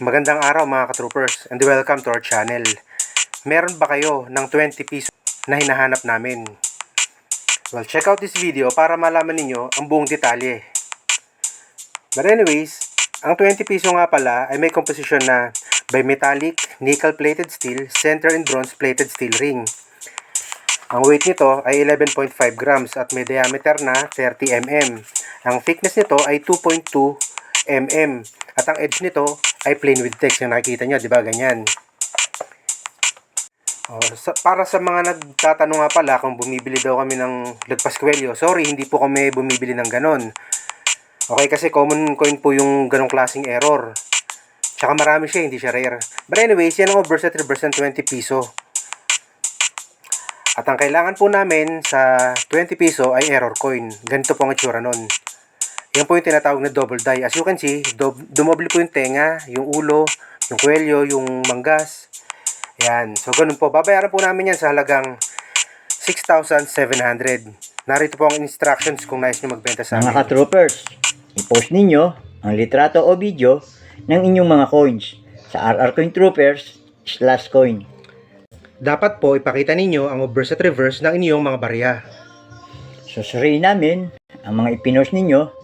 Magandang araw mga ka-troopers and welcome to our channel. Meron ba kayo ng 20 piso na hinahanap namin? Well, check out this video para malaman ninyo ang buong detalye. But anyways, ang 20 piso nga pala ay may composition na bimetallic, nickel-plated steel, center and bronze-plated steel ring. Ang weight nito ay 11.5 grams at may diameter na 30 mm. Ang thickness nito ay 2.2 mm. At ang edge nito ay plain with text yung nakikita nyo, di ba? Ganyan. Oh, sa, para sa mga nagtatanong nga pala kung bumibili daw kami ng Lagpascuelio, sorry, hindi po kami bumibili ng ganon. Okay, kasi common coin po yung ganong klaseng error. Tsaka marami siya, hindi siya rare. But anyways, yan ang overset reverse ng 20 piso. At ang kailangan po namin sa 20 piso ay error coin. Ganito po ang itsura nun. Yan po yung tinatawag na double die. As you can see, dob- dumoble po yung tenga, yung ulo, yung kwelyo, yung manggas. Yan. So, ganun po. Babayaran po namin yan sa halagang 6,700. Narito po ang instructions kung nais nyo magbenta sa Mga amin. ka-troopers, i-post ninyo ang litrato o video ng inyong mga coins sa RR Coin Troopers slash coin. Dapat po ipakita ninyo ang overset reverse ng inyong mga barya. Susuriin namin ang mga ipinost ninyo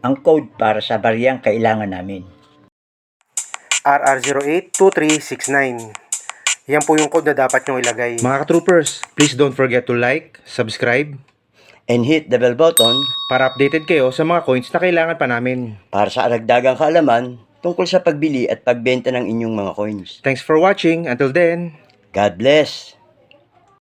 ang code para sa bariyang kailangan namin. RR082369. Yan po yung code na dapat nyong ilagay. Mga ka-troopers, please don't forget to like, subscribe, And hit the bell button para updated kayo sa mga coins na kailangan pa namin. para sa aragdagang kaalaman tungkol sa pagbili at pagbenta ng inyong mga coins. Thanks for watching. Until then, God bless!